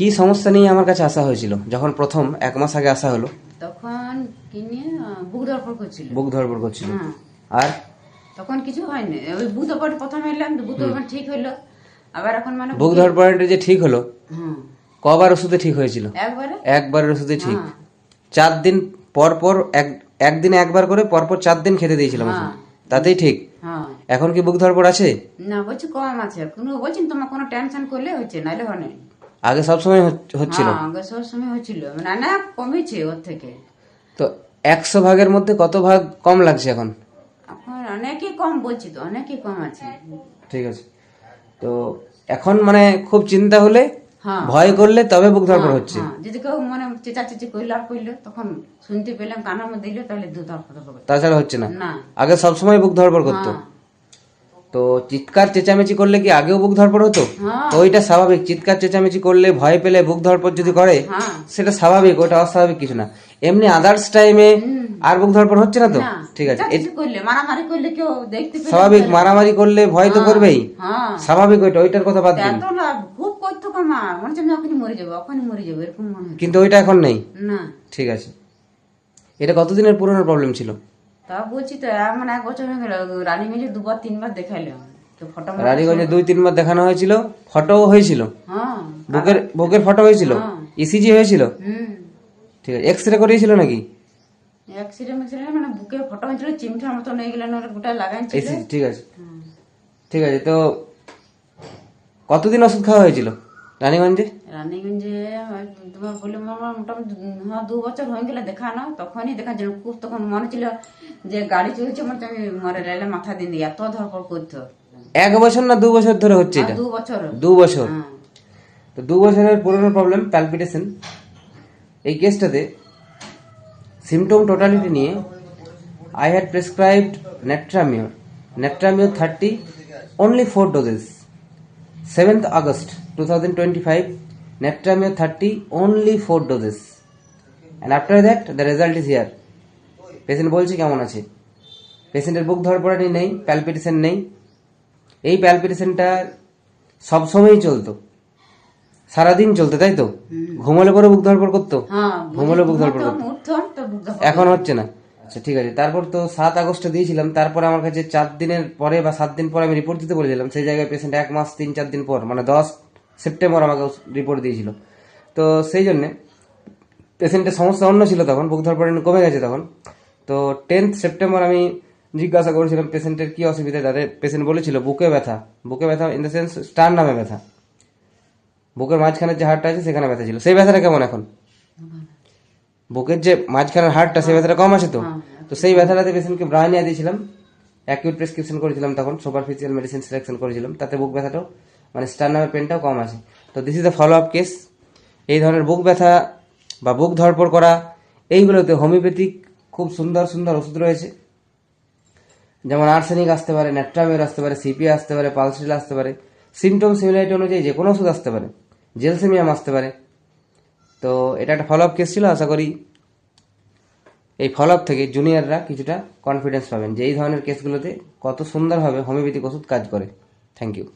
কি সমস্যা নিয়ে আমার কাছে আসা হয়েছিল? যখন প্রথম এক মাস আগে আসা হলো। তখন কিনে আহ, বুক ধরপড় করছিল। বুক ধরপড় করছিল। হ্যাঁ। আর? তখন কিছু হয়নি। ওই বুক ধরপড় প্রথমে এলাম বুক ধরপড় ঠিক হইল আবার এখন মানে বুক ধরপড়টা যে ঠিক হলো কবার ওষুধে ঠিক হয়েছিল? একবারে? একবারের ওষুধে ঠিক। হ্যাঁ। চার দিন পর পর এক একদিনে একবার করে পর পর চার দিন খেতে দিয়েছিলাম ওষুধ। হ্যাঁ। তাতেই ঠিক। এখন কি বুক ধরপড় আছে? না বলছি কম আছে। কোনো বলছেন তোমার কোনো টেনশন করলে হচ্ছে নাহলে হয় আগে সবসময় হচ- হচ্ছিল? হ্যাঁ আগে সব সময় হচ্ছিল। মানে না কমেছে ওর থেকে। তো একশো ভাগের মধ্যে কত ভাগ কম লাগছে এখন? এখন অনেকই কম বলছি তো অনেকই কম আছে। ঠিক আছে। তো এখন মানে খুব চিন্তা হলে হ্যাঁ। ভয় করলে তবে বুক ধরপড় হচ্ছে হ্যাঁ। যদি কেউ মানে চেঁচা চেঁচি করল আর করল তখন শুনতে পেলাম কানের মধ্যে দিলে তাহলে দু ধরপড় হবে তাছাড়া হচ্ছে না। না। আগে সবসময় বুক ধরপড় করতো। হ্যাঁ। তো চিৎকার চেঁচামেচি করলে কি আগেও বুক ধরপড় হতো? হ্যাঁ। তো ওইটা স্বাভাবিক। চিৎকার চেঁচামেচি করলে ভয় পেলে বুক ধরপড় যদি করে হ্যাঁ। সেটা স্বাভাবিক ওটা অস্বাভাবিক কিছু না। এমনি আদার্স টাইমে আর বুক ধরপড় হচ্ছে না তো? ঠিক আছে। চেঁচা চেঁচি করলে মারামারি করলে কেউ দেখতে স্বাভাবিক মারামারি করলে ভয় তো করবেই। হ্যাঁ। স্বাভাবিক ওইটা ওইটার কথা বাদ দিন। খুব করতো কামা মনে হচ্ছে আমি মরে যাব এখনই মরে যাব এরকম মনে কিন্তু ওইটা এখন নেই। না। ঠিক আছে। এটা কতদিনের পুরনো প্রবলেম ছিল? তা বলছি তো এক মানে এক বছর হয়ে গেল রানীগঞ্জে দুবার তিনবার দেখাইলাম তো ফটো রানীগঞ্জে দুই তিনবার দেখানো হয়েছিল ফটোও হয়েছিল। হ্যাঁ। বুকের বুকের ফটো হয়েছিল? হ্যাঁ। ইসিজি হয়েছিল? ঠিক আছে এক্স রে করিয়েছিল নাকি? অ্যাক্সিডেন্ট ম্যাক্সিডেন্ট মানে বুকে ফটো হয়েছিল চিমটার মতো নিয়ে গেলেন ওরা গোটা লাগাইছিল ইসিজি ঠিক আছে। ঠিক আছে তো কতদিন ওষুধ খাওয়া হয়েছিল? রানীগঞ্জে? রানীগঞ্জে তোমার বলে আমার মোটামুটি দু- হ্যাঁ দু বছর হয়ে গেলে দেখা দেখানো তখনই দেখাচ্ছিল খুব তখন মনে ছিল যে গাড়ি চলছে মনে আমি মরে রেলে মাথা দিন দিই এত ধরপড় করতো। এক বছর না দু বছর ধরে হচ্ছে আর এটা? দু বছর। দু বছর? হ্যাঁ। তো দু বছরের পুরনো প্রবলেম প্যালপিটেশন এই কেসটাতে সিমটম টোটালিটি নিয়ে I had prescribed natrum mur natrum mur thirty only four doses seventh August two thousand twenty five natrum mur thirty only four doses and after that the result is here patient বলছে কেমন আছে? পেশেন্টের বুক ধরপড়ানি নেই palpitation নেই। এই প্যালপিটেশনটা সবসময়ই চলতো। সারাদিন চলতো তাই তো? ঘুমলে পরে বুক ধরপড় করতো? হ্যাঁ ঘুমলে বুক ধরপড় করতো। এখন হচ্ছে না। আচ্ছা ঠিক আছে। তারপর তো সাত আগস্টে দিয়েছিলাম, তারপরে আমার কাছে চার দিনের পরে বা সাত দিন পরে আমি রিপোর্ট দিতে বলেছিলাম সেই জায়গায় পেশেন্ট এক মাস, তিন, চার দিন পর মানে দশ সেপ্টেম্বর আমাকে রিপোর্ট দিয়েছিল। তো সেই জন্যে পেশেন্টের সমস্যা অন্য ছিল তখন, বুক ধরপড় কমে গেছে তখন। তো টেন্থ সেপ্টেম্বর আমি জিজ্ঞাসা করেছিলাম পেশেন্টের কী অসুবিধা, তাদের পেশেন্ট বলেছিল বুকে ব্যথা। বুকে ব্যথা ইন দ্য সেন্স স্টার নামে ব্যথা। বুকের মাঝখানের যে হাড়টা আছে, সেখানে ব্যথা ছিল। সেই ব্যথাটা কেমন এখন? বুকের যে মাঝখানের হাড়টা সেই ব্যথাটা কম আছে তো? তো সেই ব্যথাটাতে পেশেন্টকে ব্রানিয়া দিয়েছিলাম। অ্যাকিউট প্রেসক্রিপশন করেছিলাম তখন সুপারফিশিয়াল মেডিসিন সিলেকশন করেছিলাম। তাতে বুক ব্যথাটাও মানে স্টার নামের পেনটাও কম আছে। তো this is the follow up case এই ধরনের বুক ব্যথা বা বুক ধরপড় করা এইগুলোতে হোমিওপ্যাথিক খুব সুন্দর সুন্দর ওষুধ রয়েছে। যেমন আর্সেনিক আসতে পারে ন্যাট্রামের আসতে পারে সিপি আসতে পারে পালসিল আসতে পারে। সিমটম সিমিলারিটি অনুযায়ী যে কোনো ওষুধ আসতে পারে। জেলসেমিয়াম আসতে পারে। তো এটা একটা ফলো আপ কেস ছিল, আশা করি এই ফলো আপ থেকে জুনিয়ররা কিছুটা কনফিডেন্স পাবেন যে এই ধরনের কেসগুলোতে কত সুন্দরভাবে হোমিওপ্যাথিক ওষুধ কাজ করে। Thank you